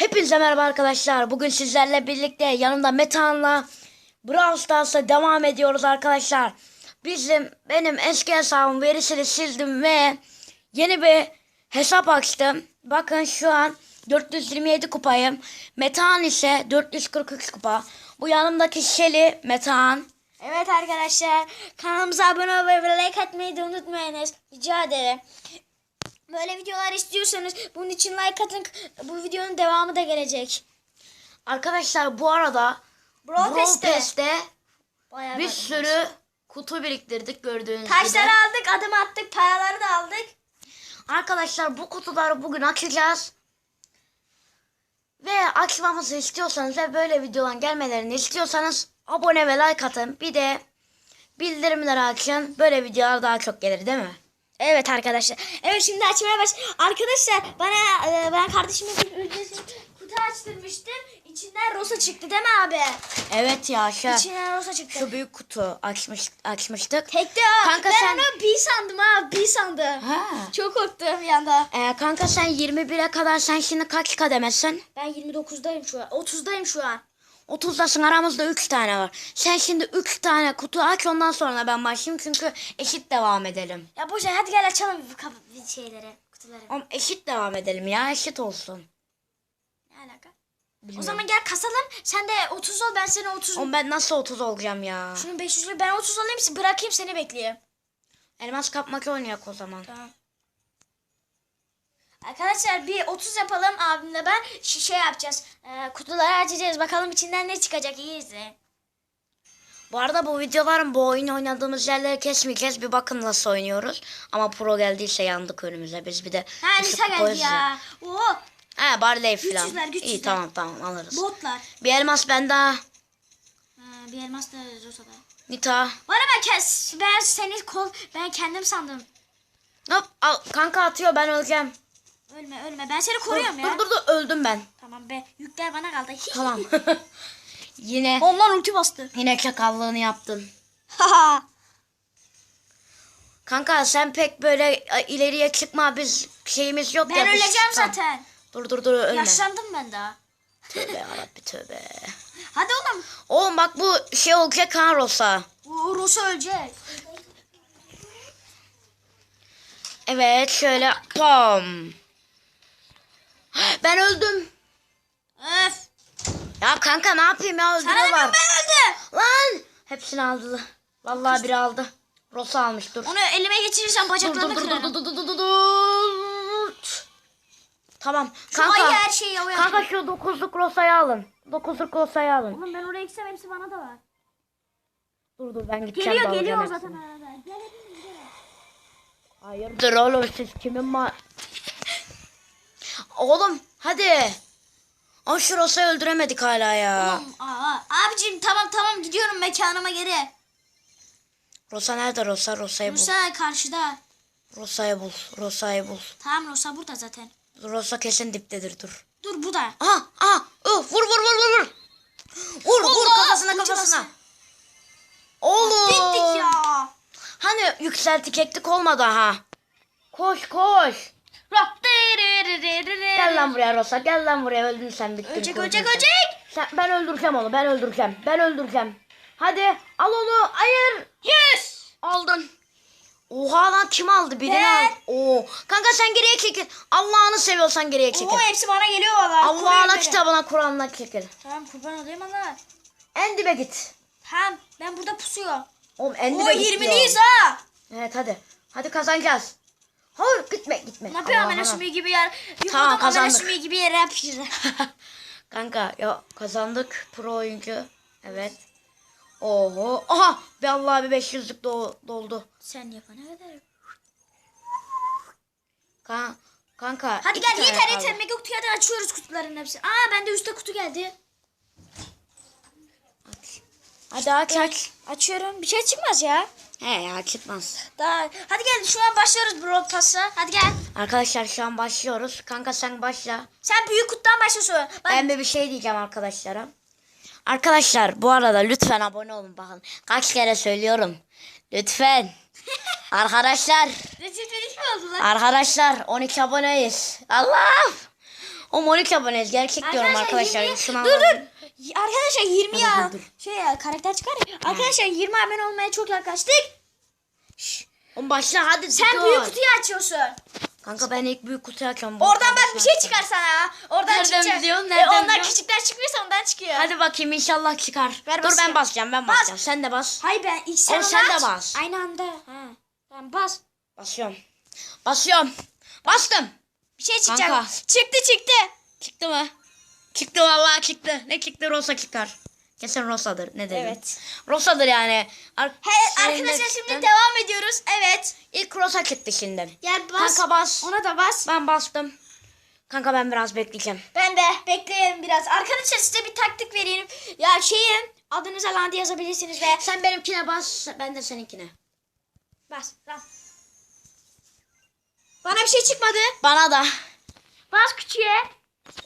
Hepinize merhaba arkadaşlar. Bugün sizlerle birlikte yanımda Metehan'la Brawl Stars'a devam ediyoruz arkadaşlar. Bizim benim eski hesabım verisini sildim ve yeni bir hesap açtım. Bakın şu an 427 kupayım. Metehan ise 443 kupa. Bu yanımdaki Şeli Metehan. Evet arkadaşlar kanalımıza abone olmayı ve like atmayı da unutmayınız. Rica ederim. Böyle videolar istiyorsanız bunun için like atın. Bu videonun devamı da gelecek. Arkadaşlar bu arada bayağı bir var. sürü kutu biriktirdik gördüğünüz gibi. taşları aldık, adım attık, paraları da aldık. Arkadaşlar bu kutuları bugün açacağız. Ve açmamızı istiyorsanız ve böyle videoların gelmelerini istiyorsanız abone ve like atın. Bir de bildirimleri açın. Böyle videolar daha çok gelir değil mi? Evet arkadaşlar. Evet şimdi açmaya baş. Arkadaşlar bana e, ben kardeşime bir ücretsiz kutu açtırmıştım. İçinden Rosa çıktı değil mi abi? Evet ya şu, İçinden Rosa çıktı. şu büyük kutu açmış, açmıştık. Tekte. Kanka ben sen- onu B sandım ha. B sandım. Ha. Çok korktum bir anda. Ee, kanka sen 21'e kadar sen şimdi kaç kademesin? Ben 29'dayım şu an. 30'dayım şu an. 30'dasın aramızda 3 tane var. Sen şimdi 3 tane kutu aç ondan sonra ben başlayayım çünkü eşit devam edelim. Ya boş ver hadi gel açalım bu kap- bir şeyleri, kutuları. Oğlum eşit devam edelim ya eşit olsun. Ne alaka? O Bilmiyorum. zaman gel kasalım. Sen de 30 ol ben seni 30. Oğlum ben nasıl 30 olacağım ya? Şunun 500'lü ben 30 olayım bırakayım seni bekleyeyim. Elmas kapmaca oynayak o zaman. Tamam. Arkadaşlar bir 30 yapalım abimle ben şişe yapacağız. Ee, kutuları açacağız bakalım içinden ne çıkacak iyi izle. Bu arada bu videoların bu oyun oynadığımız yerleri kesmeyeceğiz. Bir bakın nasıl oynuyoruz. Ama pro geldiyse yandık önümüze. Biz bir de Ha Nisa geldi ya. Oo He Barley falan. Güçsüzler, güçsüzler. İyi tamam tamam alırız. botlar. Bir elmas bende. Ha, bir elmas da Rosa'da. Nita. Bana ben kes ben seni kol ben kendim sandım. Hop al kanka atıyor ben öleceğim. Ölme ölme ben seni Dur, koruyorum ya. dur dur dur öldüm ben. Tamam be yükler bana kaldı. Tamam. yine Ondan ulti bastı. yine çakallığını yaptın. Kanka sen pek böyle e, ileriye çıkma biz şeyimiz yok ben ya. öleceğim zaten. Dur dur dur ölme. Yaşlandım ben daha. Tövbe yarabbi tövbe. Hadi oğlum. Oğlum bak bu şey olacak ha Rosa. O Rosa ölecek. Evet şöyle pam. Ben öldüm. Öf. Ya kanka ne yapayım ya Sana öldürüyorlar. ben öldüm. Lan. Hepsini aldı. Vallahi biri aldı. Rosa almış dur. Onu elime geçirirsem Dur dur bacaklarını dur dur kırarım. dur dur dur dur dur. Tamam. Şu ayı Kanka. her şeyi o Kanka şu dokuzluk Rosa'yı alın. Dokuzluk Rosa'yı alın. Oğlum ben oraya gitsem hepsi bana da var. Dur dur ben gideceğim. Geliyor geliyor zaten arada. Gel hepimiz gel. Hayırdır oğlum siz kimin ma... Oğlum hadi. O şu Rosa'yı öldüremedik hala ya. Oğlum, aa, abicim tamam tamam gidiyorum mekanıma geri. Rosa nerede Rosa? Rosa'yı bul. Rosa karşıda. Rosa'yı bul. Rosa'yı bul. Tamam Rosa burada zaten. Rosa kesin diptedir dur. Dur bu da. Aha aha. Uh, vur vur vur vur vur. Vur vur kafasına kafasına. Oğlum. Bittik ya. Hani yükseltik ektik olmadı ha. Koş koş. Gel lan buraya Rosa. Gel lan buraya öldün sen bittin. Ölecek ölecek ölecek. Sen, ben öldüreceğim onu. Ben öldüreceğim. Ben öldüreceğim. Hadi al onu. Hayır. Yes. Aldın. Oha lan kim aldı? Birini Ben. aldı. Oo. Kanka sen geriye çekil. Allah'ını seviyorsan geriye çekil. Oo hepsi bana geliyor valla. Allah'ına kitabına Kur'an'ına çekil. Tamam kurban olayım Allah. En dibe git. Tamam ben burada pusuyor. Oğlum en Oo dibe git 20'liyiz diyor. ha. Evet hadi. Hadi kazanacağız. Hayır gitme gitme. Ne yapıyor amele sümüğü gibi yer. Yukarıdan Tamam, amele kazandık. sümüğü gibi yere yapıştırdı. Kanka ya kazandık pro oyuncu. Evet. Oho. Aha bir Allah bir 500'lük do- doldu. Sen yapana kadar. Kan kanka. Hadi iki gel tane yeter kaldı. yeter. Mega kutuyu hadi açıyoruz kutuların hepsini. Aa bende üstte kutu geldi. Hadi aç aç. Açıyorum. Bir şey çıkmaz ya. He ya çıkmaz. Daha hadi gel şu an başlıyoruz Brawl Pass'a. Hadi gel. Arkadaşlar şu an başlıyoruz. Kanka sen başla. Sen büyük kutudan başlıyorsun. Bak Ben bir bir şey diyeceğim arkadaşlara. Arkadaşlar bu arada lütfen abone olun bakın. Kaç kere söylüyorum. Lütfen. Arkadaşlar. Arkadaşlar 12 aboneyiz. Allah. O 12 aboneyiz. Gerçek diyorum arkadaşlar. 20 Şunu dur dur. Arkadaşlar 20 Dur, ya. dur. Şey ya karakter çıkar ya. Arkadaşlar 20 abone olmaya çok yaklaştık. Oğlum başla hadi. Sen dur. büyük kutuyu açıyorsun. Kanka ben ilk büyük kutuyu açıyorum. Oradan bak bir şey çıkar sana. Oradan Nereden çıkacak. biliyorsun? E, Nereden onlar biliyorsun? küçükler çıkmıyorsa ondan çıkıyor. Hadi bakayım inşallah çıkar. Ver Dur ben basacağım ben Bas. basacağım. Sen de bas. Hayır ben ilk sen sen de bas. Aynı anda. Ha. Tamam bas. Basıyorum. Basıyorum. Bastım. Bir şey çıkacak. Kanka. Çıktı çıktı. Çıktı mı? Çıktı vallahi çıktı. Ne çıktı? Rosa çıkar. Kesin Rosa'dır. Ne dedim? Evet. Rosa'dır yani. Ar He, arkadaşlar çıktı. şimdi devam ediyoruz. Evet. İlk Rosa çıktı şimdi. Gel bas. Kanka bas. Ona da bas. Ben bastım. Kanka ben biraz bekleyeceğim. Ben de bekleyin biraz. Arkadaşlar size bir taktik vereyim. Ya şeyi adınıza Landi yazabilirsiniz ve Sen benimkine bas. Ben de seninkine. bas. Bas. Bana bir şey çıkmadı. Bana da. Bas küçüğe.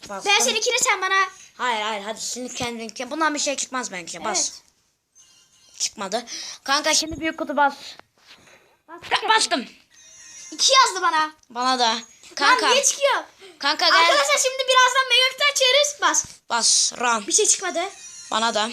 Bastım. Ben seninkini sen bana. Hayır hayır hadi şimdi kendin. Bundan bir şey çıkmaz bence. Bas. Evet. Çıkmadı. Kanka şimdi büyük kutu bas. Bas. Ka- Bastım. İki yazdı bana. Bana da. Kanka. Lan niye çıkıyor? Kanka gel. Arkadaşlar şimdi birazdan mega açarız. Bas. Bas. Run. Bir şey çıkmadı. Bana da.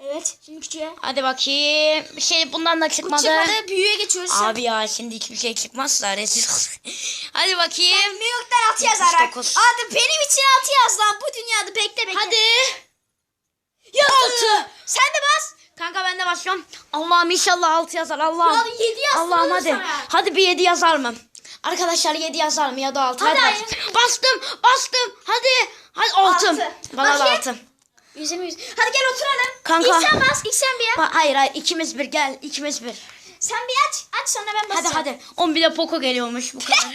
Evet. Şimdi küçüğe. Hadi bakayım. Bir şey bundan da Bu çıkmadı. çıkmadı. Büyüğe geçiyoruz. Abi ya şimdi hiçbir şey çıkmazsa rezil. Hadi bakayım. New York'tan altı yazarak. 79. Hadi benim için altı yaz lan. Bu dünyada bekle bekle. Hadi. Yazdı. Altı. Sen de bas. Kanka ben de başlıyorum. Allah'ım inşallah 6 yazar. Allah'ım. Ya yedi yazsın Allah'ım hadi. sana. Hadi bir 7 yazar mı? Arkadaşlar 7 yazar mı ya da 6? Hadi Hadi, bas- Bastım. Bastım. Hadi. Hadi 6. Altı. Bana da Bakayım. 6. Yüzüm yüz. Hadi gel oturalım. Kanka. İlk sen bas. ilk sen bir yap. Hayır hayır ikimiz bir gel. ikimiz bir. Sen bir aç. Aç sonra ben Hadi basacağım. hadi. 10 bir de Poco geliyormuş bu kadar.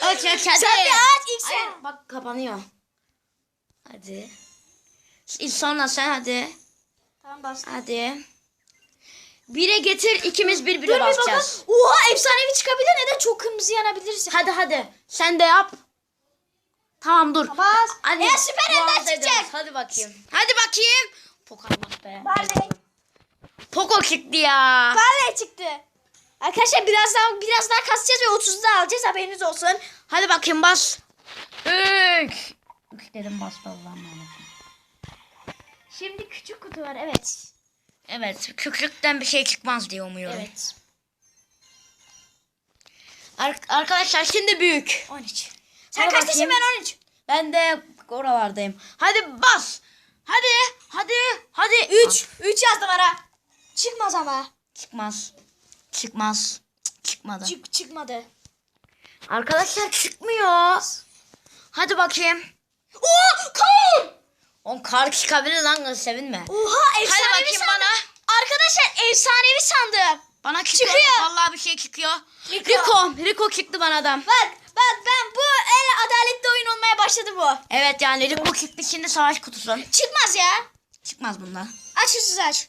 aç aç hadi. Sen bir aç. ilk sen. Hayır, bak kapanıyor. Hadi. İlk sonra sen hadi. Tamam bas. Hadi. Bire getir ikimiz bir Dur bir bakalım. basacağız. Oha efsanevi çıkabilir ne de çok kırmızı yanabilirsin. Hadi hadi. Sen de yap. Tamam dur. Bas. Hadi. Ya süper ederiz. çıkacak. Hadi bakayım. Hadi bakayım. Poco Allah be. Barley. Poco çıktı ya. Barley çıktı. Arkadaşlar birazdan biraz daha kasacağız ve 30'da alacağız haberiniz olsun. Hadi bakayım bas. Üç. Üç dedim bas Allah'ım. Şimdi küçük kutu var evet. Evet. Kükrükten bir şey çıkmaz diye umuyorum. Evet. Ar- arkadaşlar şimdi büyük. 13. Sen Hadi kaçtasın bakayım. ben 13. Ben de oralardayım. Hadi bas. Hadi. Hadi. Hadi. 3. 3 yazdı bana. Çıkmaz ama. Çıkmaz. Çıkmaz. Cık, Çıkmadı. Çık çıkmadı. Arkadaşlar çıkmıyor. Hadi bakayım. Oo kar. On kar çıkabilir lan sevinme. Oha efsanevi Hadi bakayım sandım. bana. Arkadaşlar efsanevi sandım. Bana. Çıkıyor. Vallahi bir şey çıkıyor. Rico. Rico. Rico çıktı bana da. Bak bak ben bu el adaletli oyun olmaya başladı bu. Evet yani Rico çıktı şimdi savaş kutusu. Çıkmaz ya. Çıkmaz bundan. Aç hızsız aç.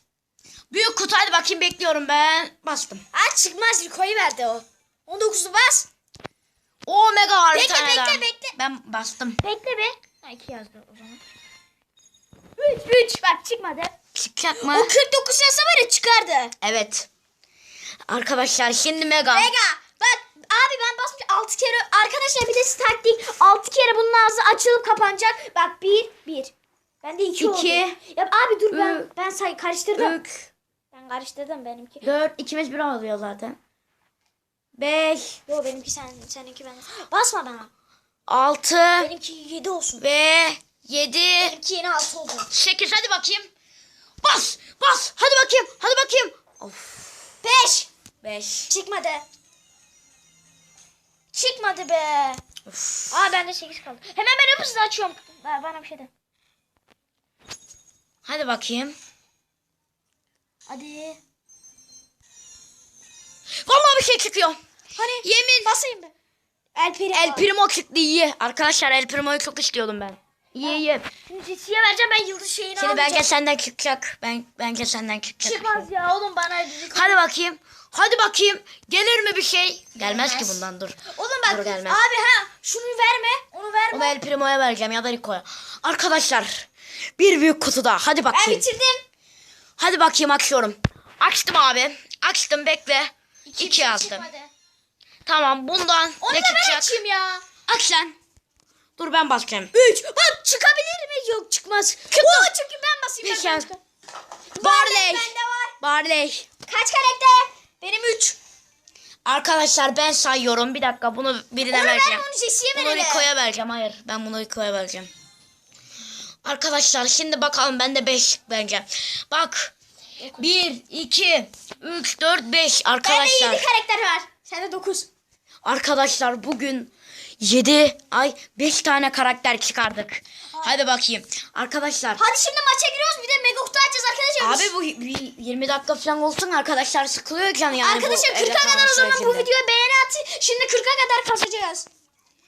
Büyük kutu hadi bakayım bekliyorum ben. Bastım. Aç çıkmaz Rico'yu verdi o. 19'u bas. O mega var bir Bekle, tane bekle, daha. bekle. Ben bastım. Bekle be. Ha 2 yazdı o zaman. 3 3 bak çıkmadı. Çıkacak mı? O 49 yazsa var ya çıkardı. Evet. Arkadaşlar şimdi mega. Mega. Abi ben basmış 6 kere. Arkadaşlar bir de taktik. 6 kere bunun ağzı açılıp kapanacak. Bak 1 1. Ben de 2 İki. oldu. Ya abi dur ben ben say karıştırdım. 3, Ben karıştırdım benimki. 4, ikimiz bir oluyor zaten. 5, Yo benimki sen seninki ben. Basma bana. 6 Benimki 7 olsun. ve 7, Benimki yeni 6 oldu. 8 hadi bakayım. Bas, bas. Hadi bakayım, hadi bakayım. Of. 5. 5. Çıkmadı. Çıkmadı be. Of. Aa bende 8 kaldı. Hemen ben hızlı açıyorum. Ba- Bana bir şey de. Hadi bakayım. Hadi. Vallahi bir şey çıkıyor. Hani Yemin. basayım ben. El Primo. El Primo çıktı iyi. Arkadaşlar El Primo'yu çok istiyordum ben. İyi iyi. Şimdi Ciddiye vereceğim ben yıldız şeyini Şimdi almayacağım. bence senden çıkacak. Ben bence senden çıkacak. Çıkmaz ya oğlum bana. Hadi bakayım. Hadi bakayım. Gelir mi bir şey? Gelmez ki Gelmez. bundan dur. Oğlum bak Dur, gelmez. abi ha şunu verme onu verme. Onu El Primo'ya vereceğim ya da Rico'ya. Arkadaşlar bir büyük kutuda. Hadi ben bakayım. bitirdim. Hadi bakayım açıyorum. Açtım abi. Açtım bekle. İki, bir şey yazdım. çıkmadı. Tamam bundan Onu ne da ben çıkacak? açayım ya. Aç sen. Dur ben basacağım. 3. Bak çıkabilir mi? Yok çıkmaz. Oo çünkü ben basayım. Bir ben şans. Barley. Bende var. Barley. Kaç karakter? Benim 3. Arkadaşlar ben sayıyorum. Bir dakika bunu birine Onu vereceğim. ver onu Jesse'ye Bunu verelim. Rico'ya vereceğim. Hayır ben bunu Rico'ya vereceğim. Arkadaşlar şimdi bakalım bende 5 bence. Bak. 1, 2, 3, 4, 5 Bende arkadaşlar. 7 karakter var. Sende 9. Arkadaşlar bugün 7 ay 5 tane karakter çıkardık. Hadi bakayım. Arkadaşlar. Hadi şimdi maça giriyoruz. Bir de mega kutu açacağız arkadaşlar. Abi bu bir 20 dakika falan olsun arkadaşlar sıkılıyor can yani. Arkadaşlar evde 40'a kadar o zaman bu videoya beğeni atın. Şimdi 40'a kadar kasacağız.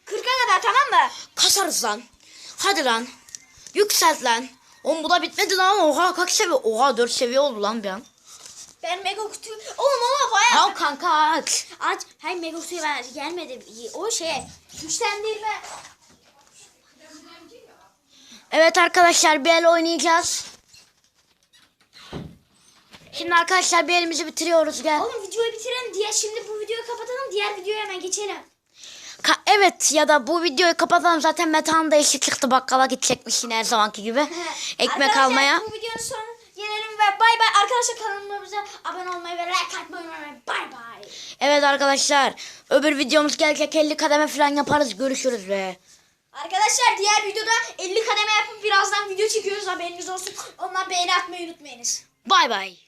40'a kadar tamam mı? Kasarız lan. Hadi lan. Yükselt lan. Oğlum bu da bitmedi lan. Oha kaç seviye? Oha 4 seviye oldu lan bir an. Ben mega kutuyu... Oğlum ama Tamam kanka aç. Aç. Hayır mega kutuyu ben gelmedi. O şey güçlendirme. Evet arkadaşlar bir el oynayacağız. Şimdi arkadaşlar bir elimizi bitiriyoruz gel. Oğlum videoyu bitirelim. Diğer şimdi bu videoyu kapatalım. Diğer videoya hemen geçelim. Ka- evet ya da bu videoyu kapatalım zaten Metehan da işi çıktı bakkala gidecekmiş yine her zamanki gibi. Ekmek Arkadaşlar, almaya. bu videonun gelelim ve bay bay. Arkadaşlar kanalımıza abone olmayı ve like atmayı unutmayın. Bay bay. Evet arkadaşlar öbür videomuz gelecek 50 kademe falan yaparız görüşürüz be. Arkadaşlar diğer videoda 50 kademe yapıp birazdan video çekiyoruz haberiniz olsun. Ondan beğeni atmayı unutmayınız. Bay bay.